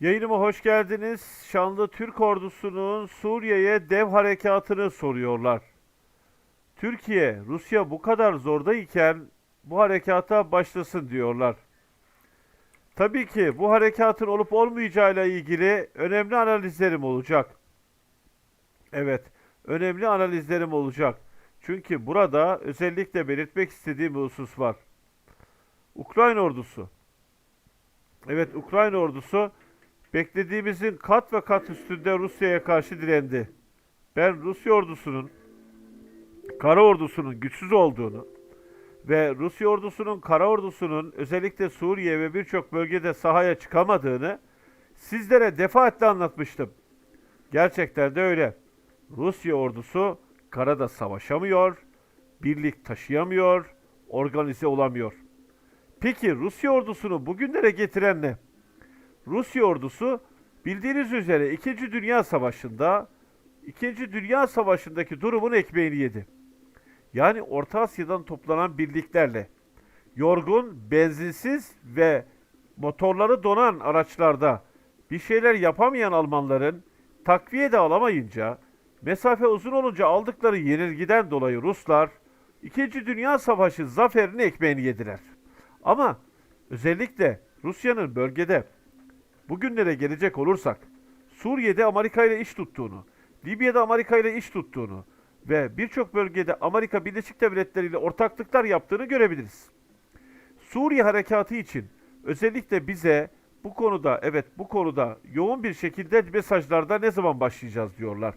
Yayınıma hoş geldiniz. Şanlı Türk ordusunun Suriye'ye dev harekatını soruyorlar. Türkiye, Rusya bu kadar zordayken bu harekata başlasın diyorlar. Tabii ki bu harekatın olup olmayacağıyla ilgili önemli analizlerim olacak. Evet, önemli analizlerim olacak. Çünkü burada özellikle belirtmek istediğim bir husus var. Ukrayna ordusu. Evet, Ukrayna ordusu beklediğimizin kat ve kat üstünde Rusya'ya karşı direndi. Ben Rusya ordusunun kara ordusunun güçsüz olduğunu ve Rusya ordusunun kara ordusunun özellikle Suriye ve birçok bölgede sahaya çıkamadığını sizlere defaatle anlatmıştım. Gerçekten de öyle. Rusya ordusu karada savaşamıyor, birlik taşıyamıyor, organize olamıyor. Peki Rusya ordusunu bugünlere getiren ne? Rusya ordusu bildiğiniz üzere 2. Dünya Savaşı'nda 2. Dünya Savaşı'ndaki durumun ekmeğini yedi. Yani Orta Asya'dan toplanan birliklerle yorgun, benzinsiz ve motorları donan araçlarda bir şeyler yapamayan Almanların takviye de alamayınca mesafe uzun olunca aldıkları yenilgiden dolayı Ruslar 2. Dünya Savaşı zaferini ekmeğini yediler. Ama özellikle Rusya'nın bölgede bugünlere gelecek olursak Suriye'de Amerika ile iş tuttuğunu, Libya'da Amerika ile iş tuttuğunu ve birçok bölgede Amerika Birleşik Devletleri ile ortaklıklar yaptığını görebiliriz. Suriye harekatı için özellikle bize bu konuda evet bu konuda yoğun bir şekilde mesajlarda ne zaman başlayacağız diyorlar.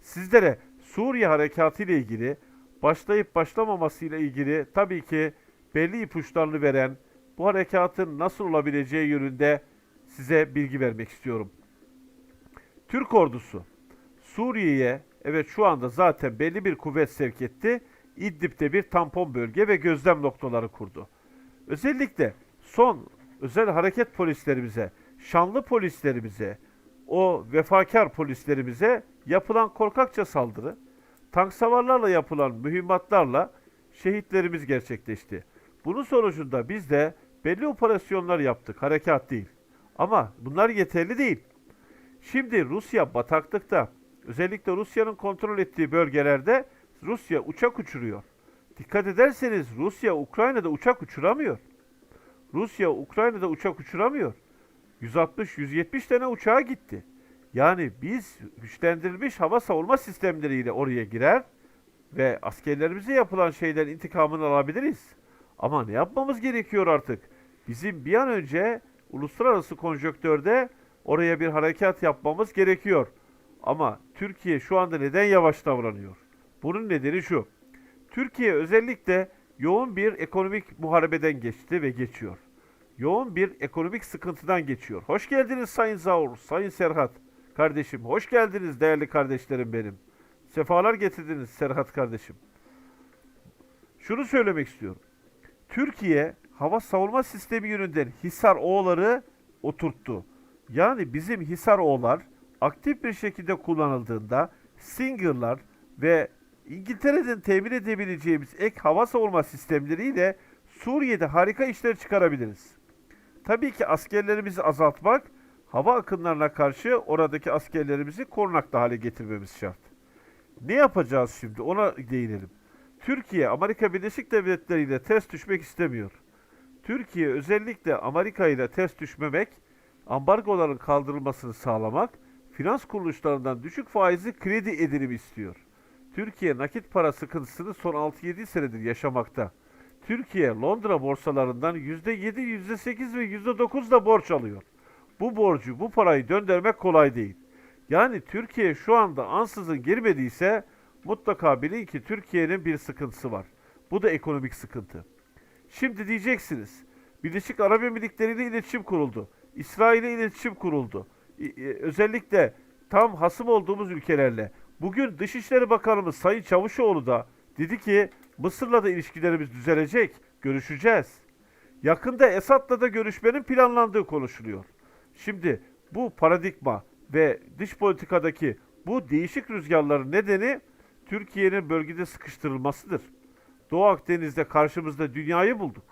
Sizlere Suriye harekatı ile ilgili başlayıp başlamaması ile ilgili tabii ki belli ipuçlarını veren bu harekatın nasıl olabileceği yönünde size bilgi vermek istiyorum. Türk ordusu Suriye'ye evet şu anda zaten belli bir kuvvet sevk etti. İdlib'de bir tampon bölge ve gözlem noktaları kurdu. Özellikle son özel hareket polislerimize, şanlı polislerimize, o vefakar polislerimize yapılan korkakça saldırı, tank savarlarla yapılan mühimmatlarla şehitlerimiz gerçekleşti. Bunun sonucunda biz de belli operasyonlar yaptık, harekat değil. Ama bunlar yeterli değil. Şimdi Rusya bataklıkta, özellikle Rusya'nın kontrol ettiği bölgelerde Rusya uçak uçuruyor. Dikkat ederseniz Rusya Ukrayna'da uçak uçuramıyor. Rusya Ukrayna'da uçak uçuramıyor. 160-170 tane uçağa gitti. Yani biz güçlendirilmiş hava savunma sistemleriyle oraya girer ve askerlerimize yapılan şeylerin intikamını alabiliriz. Ama ne yapmamız gerekiyor artık? Bizim bir an önce uluslararası konjonktörde oraya bir harekat yapmamız gerekiyor. Ama Türkiye şu anda neden yavaş davranıyor? Bunun nedeni şu. Türkiye özellikle yoğun bir ekonomik muharebeden geçti ve geçiyor. Yoğun bir ekonomik sıkıntıdan geçiyor. Hoş geldiniz Sayın Zaur, Sayın Serhat kardeşim. Hoş geldiniz değerli kardeşlerim benim. Sefalar getirdiniz Serhat kardeşim. Şunu söylemek istiyorum. Türkiye hava savunma sistemi yönünden Hisar O'ları oturttu. Yani bizim Hisar O'lar aktif bir şekilde kullanıldığında Singer'lar ve İngiltere'den temin edebileceğimiz ek hava savunma sistemleriyle Suriye'de harika işler çıkarabiliriz. Tabii ki askerlerimizi azaltmak, hava akınlarına karşı oradaki askerlerimizi korunaklı hale getirmemiz şart. Ne yapacağız şimdi ona değinelim. Türkiye Amerika Birleşik Devletleri ile ters düşmek istemiyor. Türkiye özellikle Amerika ile ters düşmemek, ambargoların kaldırılmasını sağlamak, finans kuruluşlarından düşük faizli kredi edinimi istiyor. Türkiye nakit para sıkıntısını son 6-7 senedir yaşamakta. Türkiye Londra borsalarından %7, %8 ve %9 da borç alıyor. Bu borcu, bu parayı döndürmek kolay değil. Yani Türkiye şu anda ansızın girmediyse mutlaka bilin ki Türkiye'nin bir sıkıntısı var. Bu da ekonomik sıkıntı. Şimdi diyeceksiniz, Birleşik Arap Emirlikleri ile iletişim kuruldu. İsrail ile iletişim kuruldu. E, Özellikle tam hasım olduğumuz ülkelerle. Bugün Dışişleri Bakanımız Sayın Çavuşoğlu da dedi ki Mısır'la da ilişkilerimiz düzelecek, görüşeceğiz. Yakında Esad'la da görüşmenin planlandığı konuşuluyor. Şimdi bu paradigma ve dış politikadaki bu değişik rüzgarların nedeni Türkiye'nin bölgede sıkıştırılmasıdır. Doğu Akdeniz'de karşımızda dünyayı bulduk.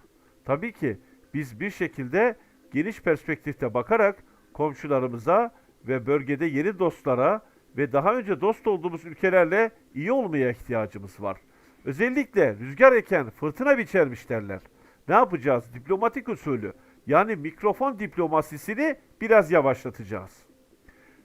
Tabii ki biz bir şekilde geniş perspektifte bakarak komşularımıza ve bölgede yeni dostlara ve daha önce dost olduğumuz ülkelerle iyi olmaya ihtiyacımız var. Özellikle rüzgar eken fırtına biçermiş derler. Ne yapacağız? Diplomatik usulü yani mikrofon diplomasisini biraz yavaşlatacağız.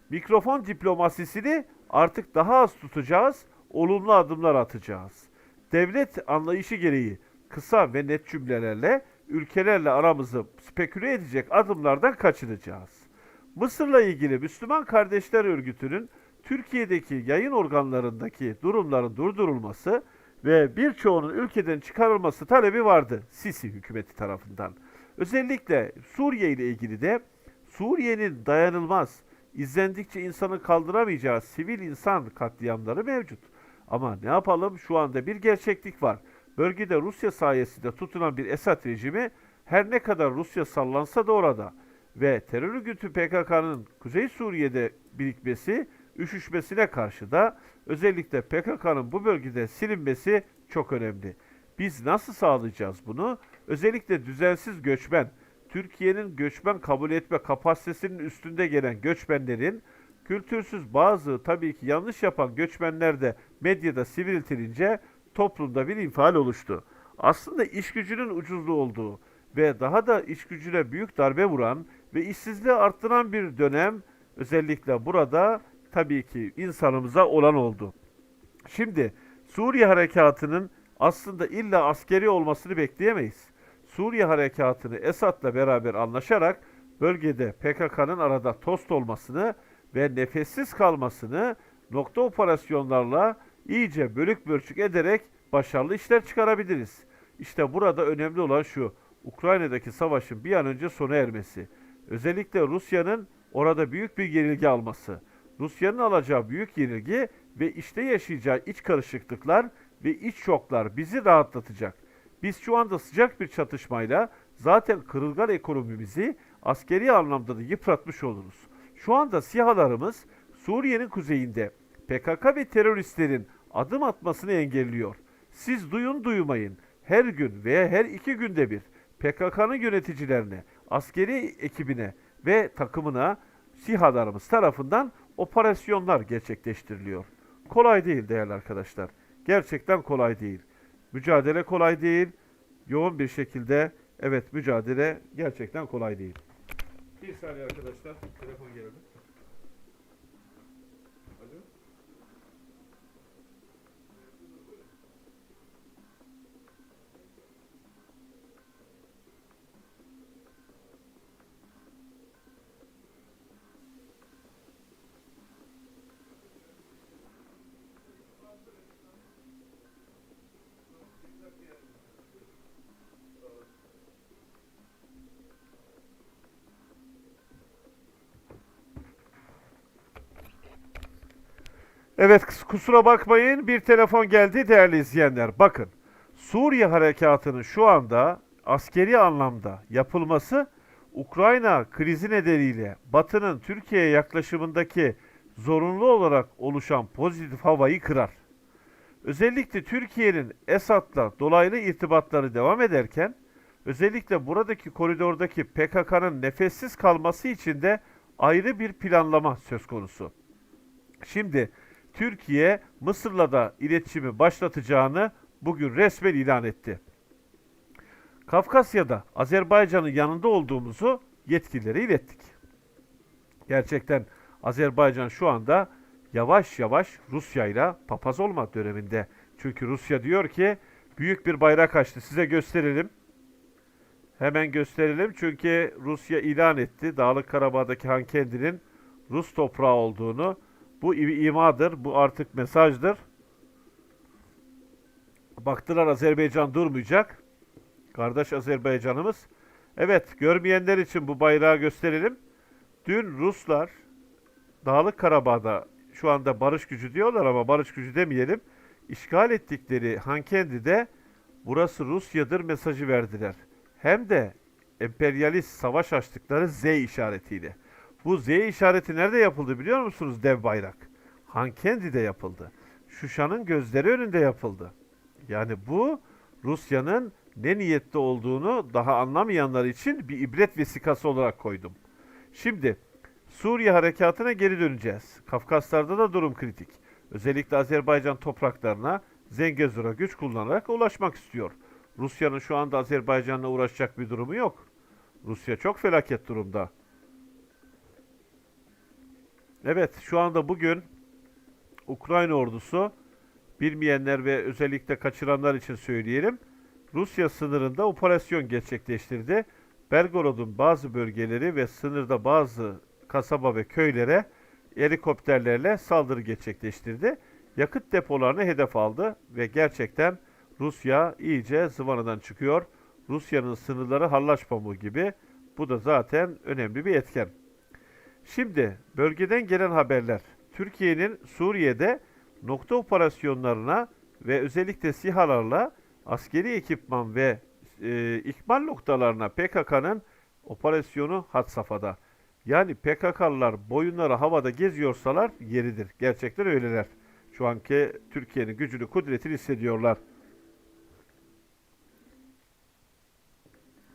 Mikrofon diplomasisini artık daha az tutacağız, olumlu adımlar atacağız. Devlet anlayışı gereği kısa ve net cümlelerle ülkelerle aramızı speküle edecek adımlardan kaçınacağız. Mısır'la ilgili Müslüman Kardeşler Örgütü'nün Türkiye'deki yayın organlarındaki durumların durdurulması ve birçoğunun ülkeden çıkarılması talebi vardı Sisi hükümeti tarafından. Özellikle Suriye ile ilgili de Suriye'nin dayanılmaz, izlendikçe insanın kaldıramayacağı sivil insan katliamları mevcut. Ama ne yapalım şu anda bir gerçeklik var. Bölgede Rusya sayesinde tutunan bir Esad rejimi her ne kadar Rusya sallansa da orada ve terör örgütü PKK'nın Kuzey Suriye'de birikmesi, üşüşmesine karşı da özellikle PKK'nın bu bölgede silinmesi çok önemli. Biz nasıl sağlayacağız bunu? Özellikle düzensiz göçmen, Türkiye'nin göçmen kabul etme kapasitesinin üstünde gelen göçmenlerin kültürsüz bazı tabii ki yanlış yapan göçmenler de medyada sivriltilince toplumda bir infial oluştu. Aslında iş gücünün ucuzluğu olduğu ve daha da iş gücüne büyük darbe vuran ve işsizliği arttıran bir dönem özellikle burada tabii ki insanımıza olan oldu. Şimdi Suriye harekatının aslında illa askeri olmasını bekleyemeyiz. Suriye harekatını Esad'la beraber anlaşarak bölgede PKK'nın arada tost olmasını ve nefessiz kalmasını nokta operasyonlarla iyice bölük bölçük ederek başarılı işler çıkarabiliriz. İşte burada önemli olan şu, Ukrayna'daki savaşın bir an önce sona ermesi. Özellikle Rusya'nın orada büyük bir yenilgi alması. Rusya'nın alacağı büyük yenilgi ve işte yaşayacağı iç karışıklıklar ve iç şoklar bizi rahatlatacak. Biz şu anda sıcak bir çatışmayla zaten kırılgan ekonomimizi askeri anlamda da yıpratmış oluruz. Şu anda sihalarımız Suriye'nin kuzeyinde PKK ve teröristlerin adım atmasını engelliyor. Siz duyun duymayın. Her gün veya her iki günde bir PKK'nın yöneticilerine, askeri ekibine ve takımına sihalarımız tarafından operasyonlar gerçekleştiriliyor. Kolay değil değerli arkadaşlar. Gerçekten kolay değil. Mücadele kolay değil. Yoğun bir şekilde evet mücadele gerçekten kolay değil. Bir saniye arkadaşlar. Telefon geldi. Evet kus- kusura bakmayın bir telefon geldi değerli izleyenler. Bakın Suriye harekatının şu anda askeri anlamda yapılması Ukrayna krizi nedeniyle Batı'nın Türkiye'ye yaklaşımındaki zorunlu olarak oluşan pozitif havayı kırar. Özellikle Türkiye'nin Esad'la dolaylı irtibatları devam ederken özellikle buradaki koridordaki PKK'nın nefessiz kalması için de ayrı bir planlama söz konusu. Şimdi Türkiye Mısır'la da iletişimi başlatacağını bugün resmen ilan etti. Kafkasya'da Azerbaycan'ın yanında olduğumuzu yetkililere ilettik. Gerçekten Azerbaycan şu anda yavaş yavaş Rusya ile papaz olma döneminde. Çünkü Rusya diyor ki büyük bir bayrak açtı size gösterelim. Hemen gösterelim çünkü Rusya ilan etti Dağlık Karabağ'daki Hankendi'nin Rus toprağı olduğunu. Bu imadır, bu artık mesajdır. Baktılar Azerbaycan durmayacak. Kardeş Azerbaycanımız. Evet, görmeyenler için bu bayrağı gösterelim. Dün Ruslar Dağlık Karabağ'da şu anda barış gücü diyorlar ama barış gücü demeyelim. İşgal ettikleri Hankendi'de burası Rusya'dır mesajı verdiler. Hem de emperyalist savaş açtıkları Z işaretiyle. Bu Z işareti nerede yapıldı biliyor musunuz dev bayrak? Hankendi'de yapıldı. Şuşa'nın gözleri önünde yapıldı. Yani bu Rusya'nın ne niyette olduğunu daha anlamayanlar için bir ibret vesikası olarak koydum. Şimdi Suriye harekatına geri döneceğiz. Kafkaslar'da da durum kritik. Özellikle Azerbaycan topraklarına Zengezur'a güç kullanarak ulaşmak istiyor. Rusya'nın şu anda Azerbaycan'la uğraşacak bir durumu yok. Rusya çok felaket durumda. Evet, şu anda bugün Ukrayna ordusu bilmeyenler ve özellikle kaçıranlar için söyleyelim. Rusya sınırında operasyon gerçekleştirdi. Belgorod'un bazı bölgeleri ve sınırda bazı kasaba ve köylere helikopterlerle saldırı gerçekleştirdi. Yakıt depolarını hedef aldı ve gerçekten Rusya iyice zıvanadan çıkıyor. Rusya'nın sınırları hallaç pamuğu gibi. Bu da zaten önemli bir etken. Şimdi bölgeden gelen haberler. Türkiye'nin Suriye'de nokta operasyonlarına ve özellikle SİHA'larla askeri ekipman ve e, ikmal noktalarına PKK'nın operasyonu had safhada. Yani PKK'lılar boyunları havada geziyorsalar yeridir. Gerçekten öyleler. Şu anki Türkiye'nin gücünü, kudretini hissediyorlar.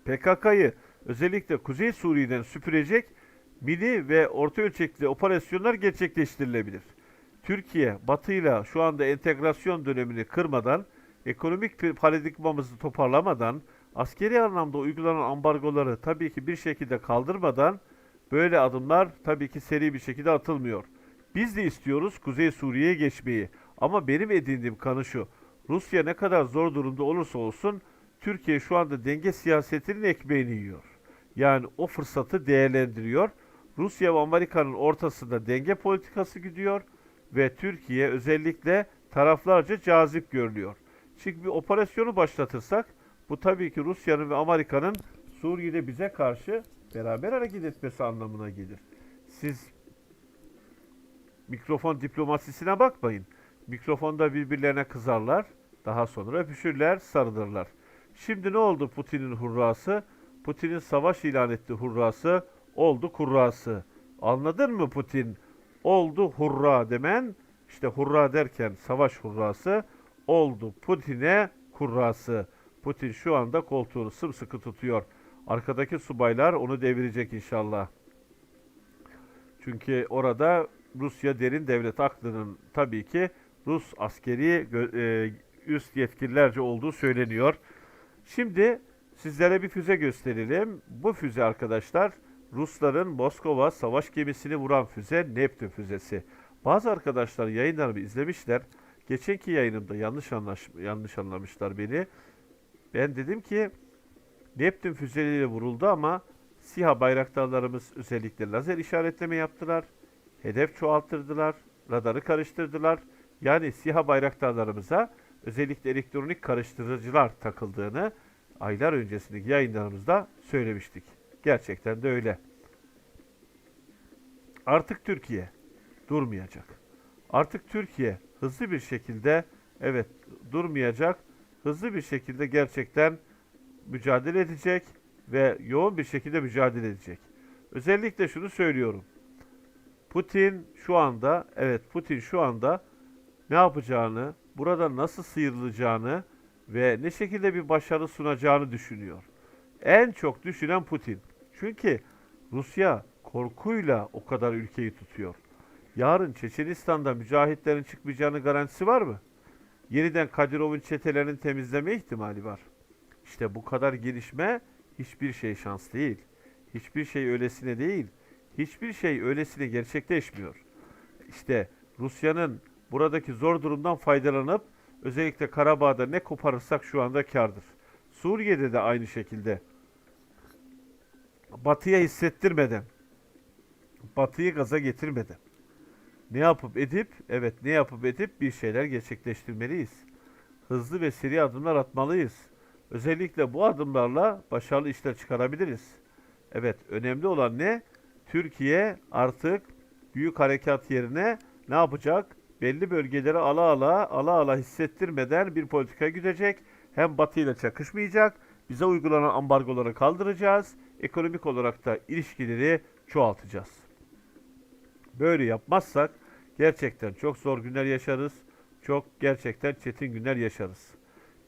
PKK'yı özellikle Kuzey Suriye'den süpürecek mini ve orta ölçekli operasyonlar gerçekleştirilebilir. Türkiye, Batı'yla şu anda entegrasyon dönemini kırmadan, ekonomik paradigmamızı toparlamadan, askeri anlamda uygulanan ambargoları tabii ki bir şekilde kaldırmadan böyle adımlar tabii ki seri bir şekilde atılmıyor. Biz de istiyoruz Kuzey Suriye'ye geçmeyi. Ama benim edindiğim kanı şu. Rusya ne kadar zor durumda olursa olsun Türkiye şu anda denge siyasetinin ekmeğini yiyor. Yani o fırsatı değerlendiriyor. Rusya ve Amerika'nın ortasında denge politikası gidiyor ve Türkiye özellikle taraflarca cazip görülüyor. Çünkü bir operasyonu başlatırsak bu tabii ki Rusya'nın ve Amerika'nın Suriye'de bize karşı beraber hareket etmesi anlamına gelir. Siz mikrofon diplomasisine bakmayın. Mikrofonda birbirlerine kızarlar, daha sonra öpüşürler, sarılırlar. Şimdi ne oldu Putin'in hurrası? Putin'in savaş ilan ettiği hurrası oldu kurrası. Anladın mı Putin? Oldu hurra demen, işte hurra derken savaş hurrası, oldu Putin'e kurrası. Putin şu anda koltuğunu sımsıkı tutuyor. Arkadaki subaylar onu devirecek inşallah. Çünkü orada Rusya derin devlet aklının tabii ki Rus askeri e, üst yetkililerce olduğu söyleniyor. Şimdi sizlere bir füze gösterelim. Bu füze arkadaşlar Rusların Moskova savaş gemisini vuran füze Neptün füzesi. Bazı arkadaşlar yayınlarımı izlemişler. Geçenki yayınımda yanlış anlaş yanlış anlamışlar beni. Ben dedim ki Neptün füzeleriyle vuruldu ama SİHA bayraktarlarımız özellikle lazer işaretleme yaptılar. Hedef çoğalttırdılar. Radarı karıştırdılar. Yani SİHA bayraktarlarımıza özellikle elektronik karıştırıcılar takıldığını aylar öncesindeki yayınlarımızda söylemiştik. Gerçekten de öyle. Artık Türkiye durmayacak. Artık Türkiye hızlı bir şekilde evet durmayacak. Hızlı bir şekilde gerçekten mücadele edecek ve yoğun bir şekilde mücadele edecek. Özellikle şunu söylüyorum. Putin şu anda evet Putin şu anda ne yapacağını, burada nasıl sıyrılacağını ve ne şekilde bir başarı sunacağını düşünüyor. En çok düşünen Putin. Çünkü Rusya korkuyla o kadar ülkeyi tutuyor. Yarın Çeçenistan'da mücahitlerin çıkmayacağını garantisi var mı? Yeniden Kadirov'un çetelerinin temizleme ihtimali var. İşte bu kadar gelişme hiçbir şey şans değil. Hiçbir şey öylesine değil. Hiçbir şey öylesine gerçekleşmiyor. İşte Rusya'nın buradaki zor durumdan faydalanıp özellikle Karabağ'da ne koparırsak şu anda kardır. Suriye'de de aynı şekilde Batı'ya hissettirmeden, Batı'yı gaza getirmeden ne yapıp edip, evet ne yapıp edip bir şeyler gerçekleştirmeliyiz. Hızlı ve seri adımlar atmalıyız. Özellikle bu adımlarla başarılı işler çıkarabiliriz. Evet, önemli olan ne? Türkiye artık büyük harekat yerine ne yapacak? Belli bölgeleri ala ala, ala ala hissettirmeden bir politika gidecek. Hem Batı ile çakışmayacak, bize uygulanan ambargoları kaldıracağız. Ekonomik olarak da ilişkileri çoğaltacağız. Böyle yapmazsak gerçekten çok zor günler yaşarız. Çok gerçekten çetin günler yaşarız.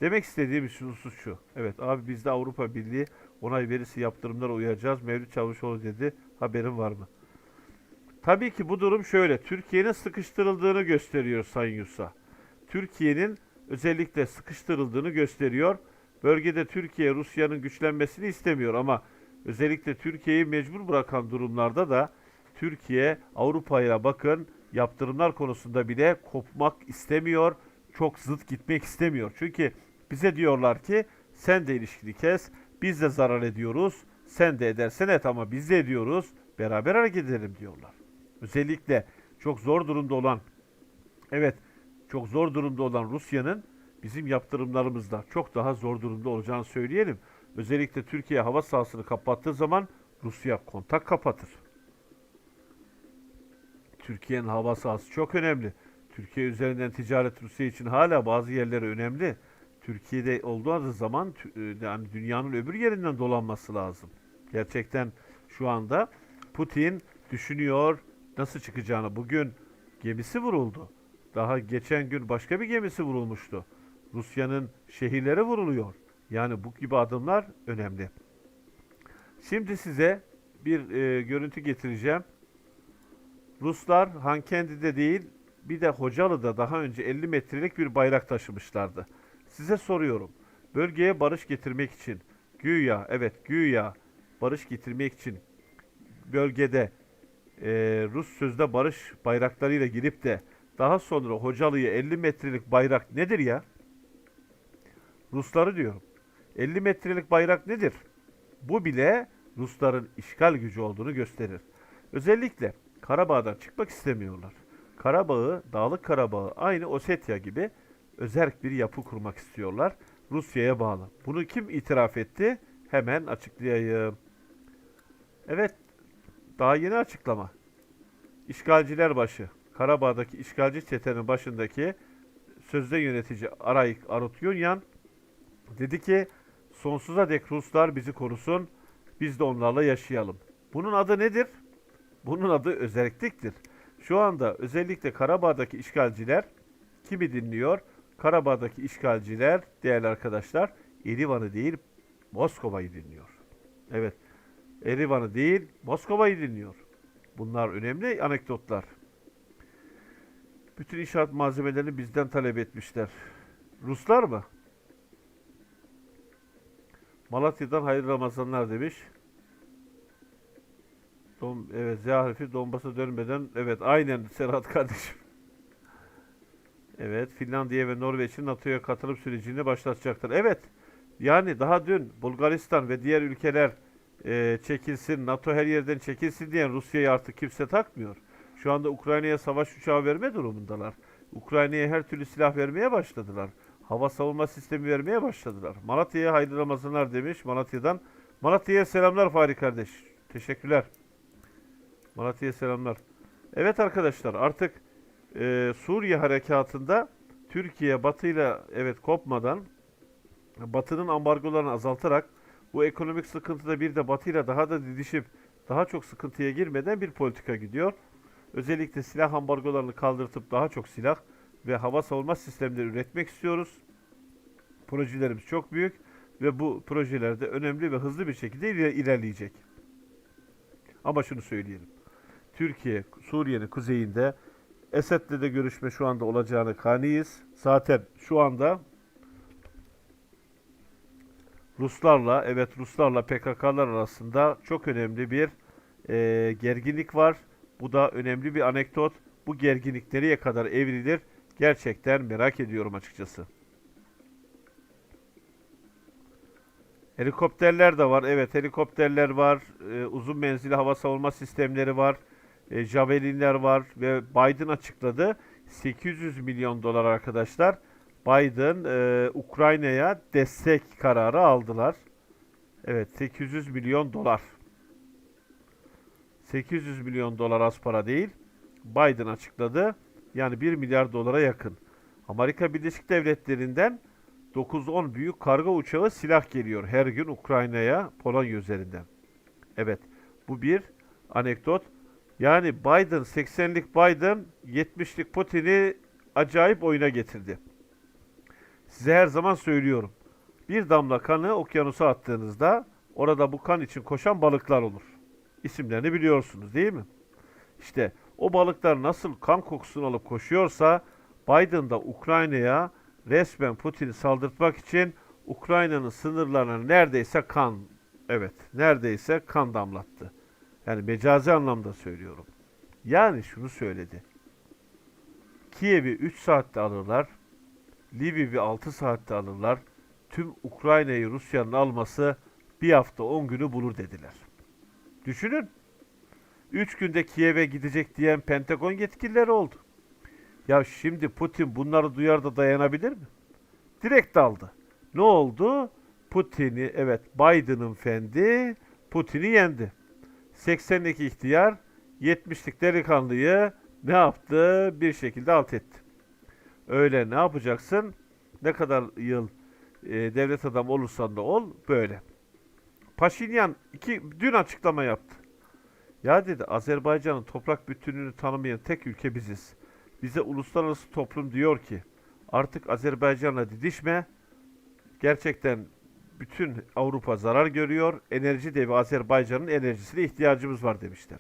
Demek istediğim husus şu. Evet abi biz de Avrupa Birliği onay verirse yaptırımlara uyacağız. Mevlüt Çavuşoğlu dedi. Haberin var mı? Tabii ki bu durum şöyle. Türkiye'nin sıkıştırıldığını gösteriyor Sayın Yusa. Türkiye'nin özellikle sıkıştırıldığını gösteriyor. Bölgede Türkiye Rusya'nın güçlenmesini istemiyor ama özellikle Türkiye'yi mecbur bırakan durumlarda da Türkiye Avrupa'ya bakın yaptırımlar konusunda bile kopmak istemiyor. Çok zıt gitmek istemiyor. Çünkü bize diyorlar ki sen de ilişkini kes. Biz de zarar ediyoruz. Sen de edersen et ama biz de ediyoruz. Beraber hareket edelim diyorlar. Özellikle çok zor durumda olan evet çok zor durumda olan Rusya'nın bizim yaptırımlarımızda çok daha zor durumda olacağını söyleyelim. Özellikle Türkiye hava sahasını kapattığı zaman Rusya kontak kapatır. Türkiye'nin hava sahası çok önemli. Türkiye üzerinden ticaret Rusya için hala bazı yerleri önemli. Türkiye'de olduğu zaman e, yani dünyanın öbür yerinden dolanması lazım. Gerçekten şu anda Putin düşünüyor nasıl çıkacağını. Bugün gemisi vuruldu. Daha geçen gün başka bir gemisi vurulmuştu. Rusya'nın şehirleri vuruluyor. Yani bu gibi adımlar önemli. Şimdi size bir e, görüntü getireceğim. Ruslar Hankendi'de değil bir de Hocalı'da daha önce 50 metrelik bir bayrak taşımışlardı. Size soruyorum. Bölgeye barış getirmek için güya evet güya barış getirmek için bölgede e, Rus sözde barış bayraklarıyla girip de daha sonra Hocalı'ya 50 metrelik bayrak nedir ya? Rusları diyorum. 50 metrelik bayrak nedir? Bu bile Rusların işgal gücü olduğunu gösterir. Özellikle Karabağ'dan çıkmak istemiyorlar. Karabağ'ı, Dağlık Karabağ'ı aynı Ossetya gibi özerk bir yapı kurmak istiyorlar. Rusya'ya bağlı. Bunu kim itiraf etti? Hemen açıklayayım. Evet, daha yeni açıklama. İşgalciler başı, Karabağ'daki işgalci çetenin başındaki sözde yönetici Arayik Arut Yunyan dedi ki sonsuza dek Ruslar bizi korusun, biz de onlarla yaşayalım. Bunun adı nedir? Bunun adı özerkliktir. Şu anda özellikle Karabağ'daki işgalciler kimi dinliyor? Karabağ'daki işgalciler değerli arkadaşlar Erivan'ı değil Moskova'yı dinliyor. Evet. Erivan'ı değil Moskova'yı dinliyor. Bunlar önemli anekdotlar. Bütün inşaat malzemelerini bizden talep etmişler. Ruslar mı? Malatya'dan hayırlı Ramazanlar demiş. Dom, evet Z harfi Donbas'a dönmeden evet aynen Serhat kardeşim. Evet Finlandiya ve Norveç'in NATO'ya katılım sürecini başlatacaktır. Evet yani daha dün Bulgaristan ve diğer ülkeler e, çekilsin, NATO her yerden çekilsin diyen Rusya'yı artık kimse takmıyor. Şu anda Ukrayna'ya savaş uçağı verme durumundalar. Ukrayna'ya her türlü silah vermeye başladılar. Hava savunma sistemi vermeye başladılar. Malatya'ya hayırlı Ramazanlar demiş Malatya'dan. Malatya'ya selamlar Fahri kardeş. Teşekkürler. Malatya'ya selamlar. Evet arkadaşlar artık e, Suriye harekatında Türkiye Batı'yla evet kopmadan Batı'nın ambargolarını azaltarak bu ekonomik sıkıntıda bir de Batı'yla daha da didişip daha çok sıkıntıya girmeden bir politika gidiyor. Özellikle silah ambargolarını kaldırtıp daha çok silah ve hava savunma sistemleri üretmek istiyoruz. Projelerimiz çok büyük ve bu projelerde önemli ve hızlı bir şekilde iler- ilerleyecek. Ama şunu söyleyelim. Türkiye, Suriye'nin kuzeyinde Esed'le de görüşme şu anda olacağını kaniyiz. Zaten şu anda Ruslarla, evet Ruslarla PKK'lar arasında çok önemli bir e, gerginlik var. Bu da önemli bir anekdot. Bu gerginlik nereye kadar evrilir? Gerçekten merak ediyorum açıkçası. Helikopterler de var. Evet helikopterler var. E, uzun menzilli hava savunma sistemleri var. E, Javelinler var ve Biden açıkladı. 800 milyon dolar arkadaşlar. Biden e, Ukrayna'ya destek kararı aldılar. Evet 800 milyon dolar. 800 milyon dolar az para değil. Biden açıkladı. Yani 1 milyar dolara yakın. Amerika Birleşik Devletleri'nden 9-10 büyük kargo uçağı silah geliyor her gün Ukrayna'ya Polonya üzerinden. Evet bu bir anekdot. Yani Biden 80'lik Biden 70'lik Putin'i acayip oyuna getirdi. Size her zaman söylüyorum. Bir damla kanı okyanusa attığınızda orada bu kan için koşan balıklar olur. İsimlerini biliyorsunuz değil mi? İşte o balıklar nasıl kan kokusunu alıp koşuyorsa Biden da Ukrayna'ya resmen Putin'i saldırtmak için Ukrayna'nın sınırlarına neredeyse kan, evet neredeyse kan damlattı. Yani mecazi anlamda söylüyorum. Yani şunu söyledi. Kiev'i 3 saatte alırlar. Lviv'i 6 saatte alırlar. Tüm Ukrayna'yı Rusya'nın alması bir hafta 10 günü bulur dediler. Düşünün. 3 günde Kiev'e gidecek diyen Pentagon yetkilileri oldu. Ya şimdi Putin bunları duyar da dayanabilir mi? Direkt aldı. Ne oldu? Putin'i evet Biden'ın fendi Putin'i yendi. 80'lik ihtiyar 70'lik delikanlıyı ne yaptı? Bir şekilde alt etti. Öyle ne yapacaksın? Ne kadar yıl e, devlet adamı olursan da ol böyle. Paşinyan iki, dün açıklama yaptı. Ya dedi Azerbaycan'ın toprak bütünlüğünü tanımayan tek ülke biziz. Bize uluslararası toplum diyor ki artık Azerbaycan'la didişme. Gerçekten bütün Avrupa zarar görüyor. Enerji devi Azerbaycan'ın enerjisine ihtiyacımız var demişler.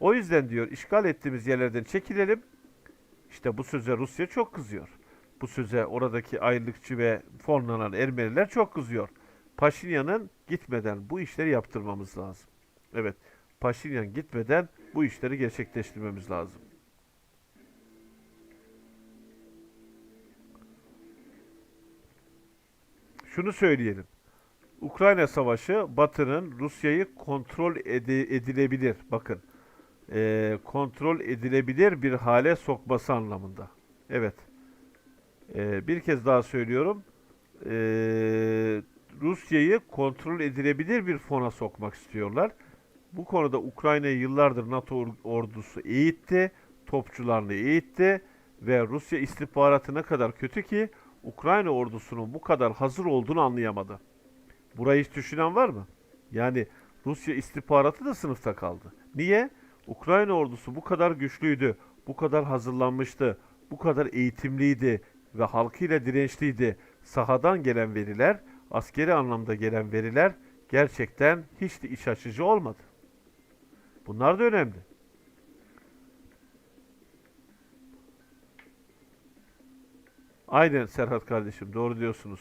O yüzden diyor işgal ettiğimiz yerlerden çekilelim. İşte bu söze Rusya çok kızıyor. Bu söze oradaki ayrılıkçı ve fonlanan Ermeniler çok kızıyor. Paşinyan'ın gitmeden bu işleri yaptırmamız lazım. Evet, Paşinyan gitmeden bu işleri gerçekleştirmemiz lazım. Şunu söyleyelim. Ukrayna Savaşı Batı'nın Rusya'yı kontrol ede- edilebilir. Bakın, eee, kontrol edilebilir bir hale sokması anlamında. Evet. Eee, bir kez daha söylüyorum. Eee, Rusya'yı kontrol edilebilir bir fona sokmak istiyorlar. Bu konuda Ukrayna'yı yıllardır NATO or- ordusu eğitti, topçularını eğitti ve Rusya istihbaratı ne kadar kötü ki Ukrayna ordusunun bu kadar hazır olduğunu anlayamadı. Burayı hiç düşünen var mı? Yani Rusya istihbaratı da sınıfta kaldı. Niye? Ukrayna ordusu bu kadar güçlüydü, bu kadar hazırlanmıştı, bu kadar eğitimliydi ve halkıyla dirençliydi. Sahadan gelen veriler, askeri anlamda gelen veriler gerçekten hiç de iç açıcı olmadı. Bunlar da önemli. Aynen Serhat kardeşim, doğru diyorsunuz.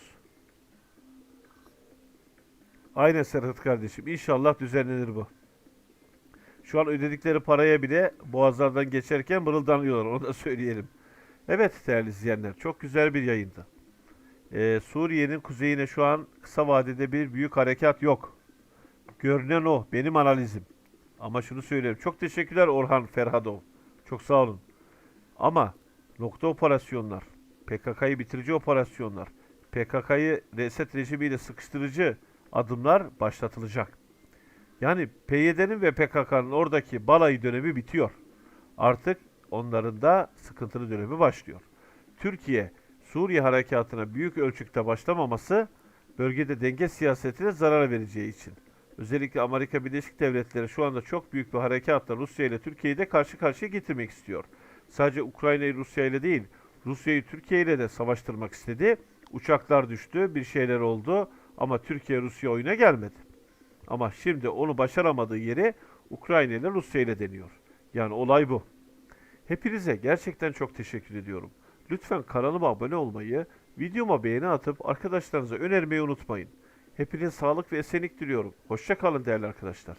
Aynen Serhat kardeşim. İnşallah düzenlenir bu. Şu an ödedikleri paraya bile boğazlardan geçerken mırıldanıyorlar. Onu da söyleyelim. Evet değerli izleyenler. Çok güzel bir yayındı. Ee, Suriye'nin kuzeyine şu an kısa vadede bir büyük harekat yok. Görünen o. Benim analizim. Ama şunu söyleyeyim. Çok teşekkürler Orhan Ferhadov. Çok sağ olun. Ama nokta operasyonlar, PKK'yı bitirici operasyonlar, PKK'yı reset rejimiyle sıkıştırıcı adımlar başlatılacak. Yani PYD'nin ve PKK'nın oradaki balayı dönemi bitiyor. Artık onların da sıkıntılı dönemi başlıyor. Türkiye, Suriye harekatına büyük ölçükte başlamaması bölgede denge siyasetine zarar vereceği için. Özellikle Amerika Birleşik Devletleri şu anda çok büyük bir harekatla Rusya ile Türkiye'yi de karşı karşıya getirmek istiyor. Sadece Ukrayna'yı Rusya ile değil, Rusya'yı Türkiye ile de savaştırmak istedi. Uçaklar düştü, bir şeyler oldu ama Türkiye Rusya oyuna gelmedi. Ama şimdi onu başaramadığı yeri Ukrayna ile Rusya ile deniyor. Yani olay bu. Hepinize gerçekten çok teşekkür ediyorum. Lütfen kanalıma abone olmayı, videoma beğeni atıp arkadaşlarınıza önermeyi unutmayın. Hepinize sağlık ve esenlik diliyorum. Hoşça kalın değerli arkadaşlar.